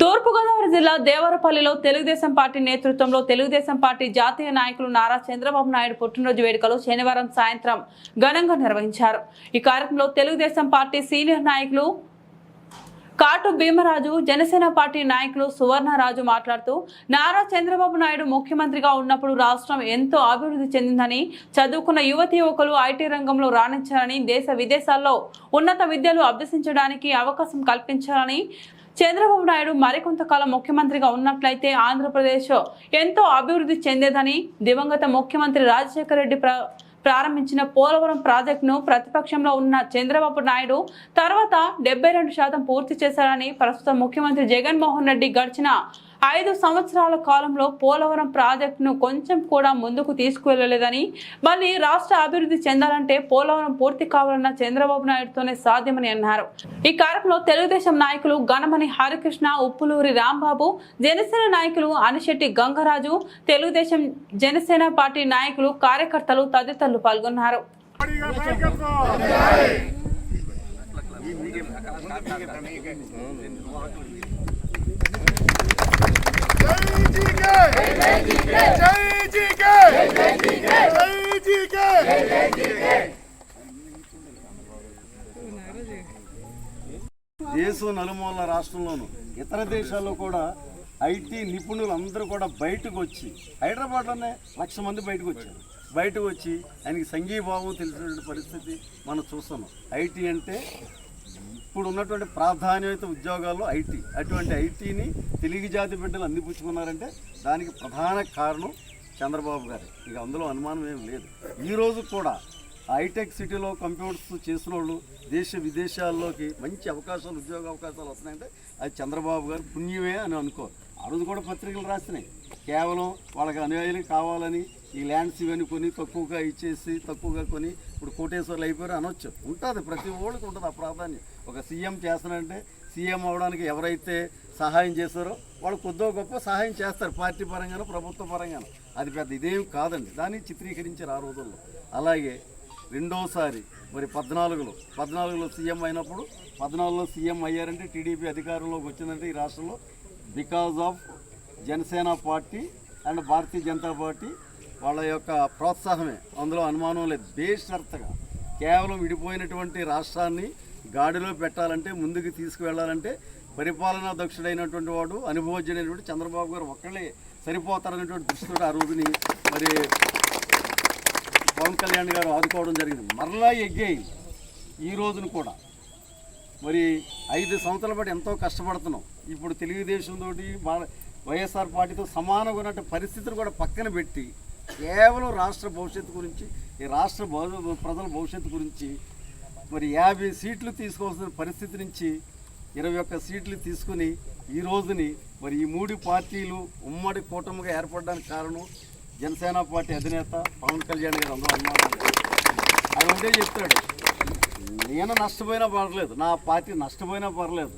తూర్పుగోదావరి జిల్లా దేవరపల్లిలో తెలుగుదేశం పార్టీ నేతృత్వంలో తెలుగుదేశం పార్టీ జాతీయ నాయకులు నారా చంద్రబాబు నాయుడు పుట్టినరోజు వేడుకలు శనివారం సాయంత్రం ఘనంగా నిర్వహించారు. ఈ కార్యక్రమంలో తెలుగుదేశం పార్టీ సీనియర్ నాయకులు కాటు భీమరాజు జనసేన పార్టీ నాయకులు సువర్ణరాజు మాట్లాడుతూ నారా చంద్రబాబు నాయుడు ముఖ్యమంత్రిగా ఉన్నప్పుడు రాష్ట్రం ఎంతో అభివృద్ధి చెందిందని చదువుకున్న యువతి యువకులు ఐటీ రంగంలో రాణించాలని దేశ విదేశాల్లో ఉన్నత విద్యలు అభ్యసించడానికి అవకాశం కల్పించాలని చంద్రబాబు నాయుడు మరికొంతకాలం ముఖ్యమంత్రిగా ఉన్నట్లయితే ఆంధ్రప్రదేశ్ ఎంతో అభివృద్ధి చెందేదని దివంగత ముఖ్యమంత్రి రాజశేఖర రెడ్డి ప్ర ప్రారంభించిన పోలవరం ప్రాజెక్టును ప్రతిపక్షంలో ఉన్న చంద్రబాబు నాయుడు తర్వాత డెబ్బై రెండు శాతం పూర్తి చేశారని ప్రస్తుత ముఖ్యమంత్రి జగన్మోహన్ రెడ్డి గడిచిన ఐదు సంవత్సరాల కాలంలో పోలవరం ప్రాజెక్టును కొంచెం కూడా ముందుకు తీసుకువెళ్ళలేదని మళ్ళీ రాష్ట్ర అభివృద్ధి చెందాలంటే పోలవరం పూర్తి కావాలన్న చంద్రబాబు నాయుడుతోనే సాధ్యమని అన్నారు. ఈ కార్యక్రమంలో తెలుగుదేశం నాయకులు గణమణి హరికృష్ణ ఉప్పులూరి రాంబాబు జనసేన నాయకులు అనిశెట్టి గంగరాజు తెలుగుదేశం జనసేన పార్టీ నాయకులు కార్యకర్తలు తదితరులు పాల్గొన్నారు. జై జీకే దేశం నలుమూల రాష్ట్రంలోను ఇతర దేశాల్లో కూడా ఐటీ నిపుణులు అందరూ కూడా బయటకు వచ్చి హైదరాబాద్లోనే లక్ష మంది బయటకు వచ్చారు. బయటకు వచ్చి ఆయనకి సంఘీభావం తెలిసినటువంటి పరిస్థితి మనం చూస్తున్నాం. ఐటీ అంటే ఇప్పుడు ఉన్నటువంటి ప్రాధాన్యత ఉద్యోగాల్లో ఐటీ అటువంటి ఐటీని తెలుగు జాతి బిడ్డలు అందిపుచ్చుకున్నారంటే దానికి ప్రధాన కారణం చంద్రబాబు గారు. ఇక అందులో అనుమానం ఏం లేదు. ఈ రోజు కూడా హైటెక్ సిటీలో కంప్యూటర్స్ చేసిన వాళ్ళు దేశ విదేశాల్లోకి మంచి అవకాశాలు ఉద్యోగ అవకాశాలు వస్తున్నాయంటే అది చంద్రబాబు గారు పుణ్యమే అని అనుకోరు. ఆ రోజు కూడా పత్రికలు రాసినాయి కేవలం వాళ్ళకి అనుయాయులు కావాలని ఈ ల్యాండ్స్ ఇవన్నీ కొని తక్కువగా ఇచ్చేసి తక్కువగా కొని ఇప్పుడు కోటేశ్వర్లు అయిపోయారు అనొచ్చు. ఉంటుంది ప్రతి ఓళ్ళకి ఉంటుంది ఆ ప్రాధాన్యం. ఒక సీఎం చేస్తానంటే సీఎం అవడానికి ఎవరైతే సహాయం చేస్తారో వాళ్ళు కొద్దో గొప్ప సహాయం చేస్తారు పార్టీ పరంగానో ప్రభుత్వ పరంగానో. అది పెద్ద ఇదేం కాదండి. దాన్ని చిత్రీకరించారు ఆ రోజుల్లో. అలాగే రెండోసారి మరి పద్నాలుగులో పద్నాలుగులో సీఎం అయినప్పుడు పద్నాలుగులో సీఎం అయ్యారంటే టీడీపీ అధికారంలోకి వచ్చిందంటే ఈ రాష్ట్రంలో because of Janasena party and Bharatiya Janata party వాళ్ళ యొక్క ప్రోత్సాహమే. అందులో అనుమానం లేదు. బేషరతగా కేవలం విడిపోయినటువంటి రాష్ట్రాన్ని గాడిలో పెట్టాలంటే ముందుకు తీసుకువెళ్ళాలంటే పరిపాలనా దక్షుడైనటువంటి వాడు అనుభవజ్ఞుడైనటువంటి చంద్రబాబు గారు ఒక్కళ్ళే సరిపోతారనేటువంటి దృష్టితో ఆ రోజుని మరి పవన్ కళ్యాణ్ గారు ఆదుకోవడం జరిగింది. మరలా ఎగ్గే ఈ రోజున కూడా. మరి ఐదు సంవత్సరాల పాటు ఎంతో కష్టపడుతున్నాం. ఇప్పుడు తెలుగుదేశం తోటి వైఎస్ఆర్ పార్టీతో సమానంగా ఉన్నట్టు పరిస్థితులు కూడా పక్కన పెట్టి కేవలం రాష్ట్ర భవిష్యత్తు గురించి ఈ రాష్ట్ర ప్రజల భవిష్యత్తు గురించి మరి యాభై సీట్లు తీసుకోవాల్సిన పరిస్థితి నుంచి ఇరవై ఒక్క సీట్లు తీసుకుని ఈ రోజుని మరి ఈ మూడు పార్టీలు ఉమ్మడి కూటమిగా ఏర్పడడానికి కారణం జనసేన పార్టీ అధినేత పవన్ కళ్యాణ్ గారు అందరూ అనుమానం అది ఉంటే చెప్తాడు నేను నష్టపోయినా పర్లేదు నా పార్టీ నష్టపోయినా పర్లేదు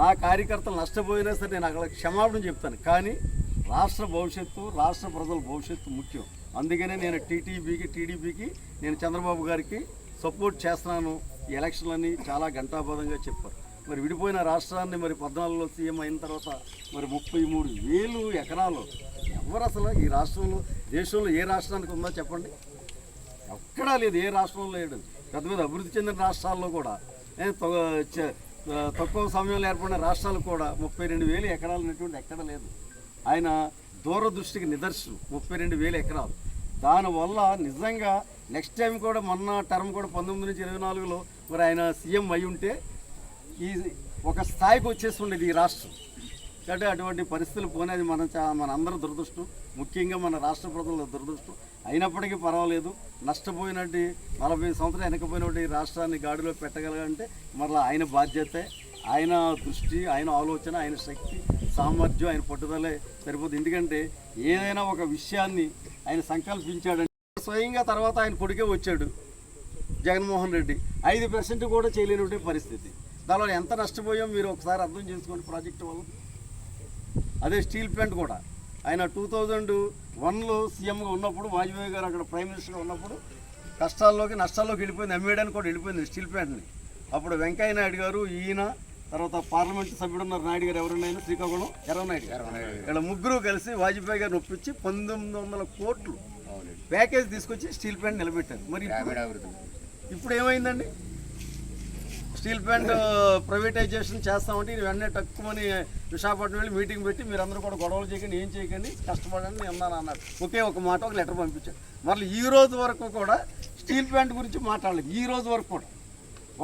నా కార్యకర్తలు నష్టపోయినా సరే నేను అక్కడ క్షమాపణ చెప్తాను. కానీ రాష్ట్ర భవిష్యత్తు రాష్ట్ర ప్రజల భవిష్యత్తు ముఖ్యం. అందుకనే నేను టీటీపీకి టీడీపీకి నేను చంద్రబాబు గారికి సపోర్ట్ చేస్తున్నాను. ఈ ఎలక్షన్లని చాలా ఘంటాబద్ధంగా చెప్పారు. మరి విడిపోయిన రాష్ట్రాన్ని మరి పద్నాలుగులో సీఎం అయిన తర్వాత మరి ముప్పై మూడు వేలు ఎకరాలు ఎవరు అసలు ఈ రాష్ట్రంలో దేశంలో ఏ రాష్ట్రానికి ఉందో చెప్పండి? ఎక్కడా లేదు ఏ రాష్ట్రంలో లేడు. పెద్ద పెద్ద అభివృద్ధి చెందిన రాష్ట్రాల్లో కూడా. తక్కువ సమయంలో ఏర్పడిన రాష్ట్రాలు కూడా ముప్పై రెండు వేలు ఎకరాలు అనేటువంటి ఎక్కడ లేదు. ఆయన దూరదృష్టికి నిదర్శనం ముప్పై రెండు వేలు ఎకరాలు. దానివల్ల నిజంగా నెక్స్ట్ టైం కూడా మొన్న టర్మ్ కూడా పంతొమ్మిది నుంచి ఇరవై నాలుగులో మరి ఆయన సీఎం అయి ఉంటే ఈ ఒక స్థాయికి వచ్చేసి ఉండేది ఈ రాష్ట్రం. కాబట్టి అటువంటి పరిస్థితులు పోనేది మన చా- మన అందరి దురదృష్టం. ముఖ్యంగా మన రాష్ట్ర ప్రజల దురదృష్టం. అయినప్పటికీ పర్వాలేదు. నష్టపోయినట్టు నలభై సంవత్సరాలు వెనకపోయినటువంటి రాష్ట్రాన్ని గాడిలో పెట్టగలంటే మరలా ఆయన బాధ్యత. ఆయన దృష్టి ఆయన ఆలోచన ఆయన శక్తి సామర్థ్యం ఆయన పట్టుదలే సరిపోతుంది ఎందుకంటే ఏదైనా ఒక విషయాన్ని ఆయన సంకల్పించాడంటే స్వయంగా తర్వాత ఆయన కొడుకే వచ్చాడు జగన్మోహన్ రెడ్డి. ఐదు పర్సెంట్ కూడా చేయలేనటువంటి పరిస్థితి. దానివల్ల ఎంత నష్టపోయాం మీరు ఒకసారి అర్థం చేసుకోండి ప్రాజెక్టు వల్ల. అదే స్టీల్ ప్లాంట్ కూడా. ఆయన టూ థౌజండ్ వన్లో సీఎంగా ఉన్నప్పుడు వాజ్పేయి గారు అక్కడ ప్రైమ్ మినిస్టర్గా ఉన్నప్పుడు కష్టాల్లోకి నష్టాల్లోకి వెళ్ళిపోయింది. అమ్మేయడానికి కూడా వెళ్ళిపోయింది స్టీల్ ప్లాంట్ని. అప్పుడు వెంకయ్య నాయుడు గారు ఈయన తర్వాత పార్లమెంట్ సభ్యుడు ఉన్నారు నాయుడు గారు ఎవరున్నాయని శ్రీకాకుళం ఎర్రనాయుడు గారు. వీళ్ళ ముగ్గురు కలిసి వాజ్పేయి గారిని ఒప్పించి పంతొమ్మిది వందల కోట్లు ప్యాకేజ్ తీసుకొచ్చి స్టీల్ ప్లాంట్ నిలబెట్టారు. మరి ఇప్పుడు ఏమైందండి? స్టీల్ ప్లాంట్ ప్రైవేటైజేషన్ చేస్తామంటే ఇది వెంటనే తక్కువని విశాఖపట్నం వెళ్ళి మీటింగ్ పెట్టి మీరందరూ కూడా గొడవలు చేయకండి ఏం చేయకండి కష్టపడండి నేను ఉన్నాను అన్నారు. ఒకే ఒక మాట ఒక లెటర్ పంపించారు. మళ్ళీ ఈ రోజు వరకు కూడా స్టీల్ ప్లాంట్ గురించి మాట్లాడలేదు. ఈ రోజు వరకు కూడా.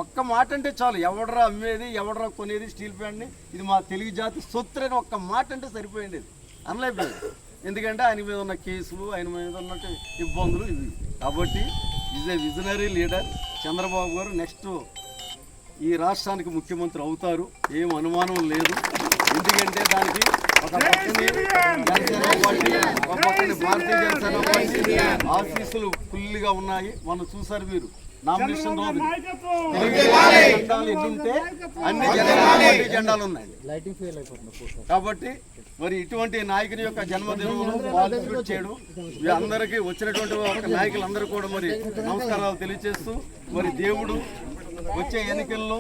ఒక్క మాట అంటే చాలు. ఎవడరా అమ్మేది ఎవడరా కొనేది స్టీల్ ప్లాంట్ని? ఇది మా తెలుగు జాతి సొత్తు అని ఒక్క మాట అంటే సరిపోయింది అనలేకపోయింది. ఎందుకంటే ఆయన మీద ఉన్న కేసులు ఆయన మీద ఉన్నట్టు ఇబ్బందులు ఇవి. కాబట్టి is a visionary leader Chandrababu garu next ఈ రాష్ట్రానికి ముఖ్యమంత్రి అవుతారు ఏం అనుమానం లేదు. ఎందుకంటే దానికి ఒక పక్కని జనసేన పార్టీ ఒక పక్కని భారతీయ జనసేన పార్టీ ఆఫీసులు ఫుల్గా ఉన్నాయి. మనం చూసారు మీరు? నామినేషన్ రోజు జెండాలు ఎన్ని ఉంటే అన్ని జనసేన జెండాలు ఉన్నాయి. కాబట్టి మరి ఇటువంటి నాయకుని యొక్క జన్మదినంలో పార్టిసిపేట్ చేయడం మీ అందరికీ వచ్చినటువంటి ఒక నాయకులందరూ కూడా మరి నమస్కారాలు తెలియజేస్తూ మరి దేవుడు వచ్చే ఎన్నికల్లో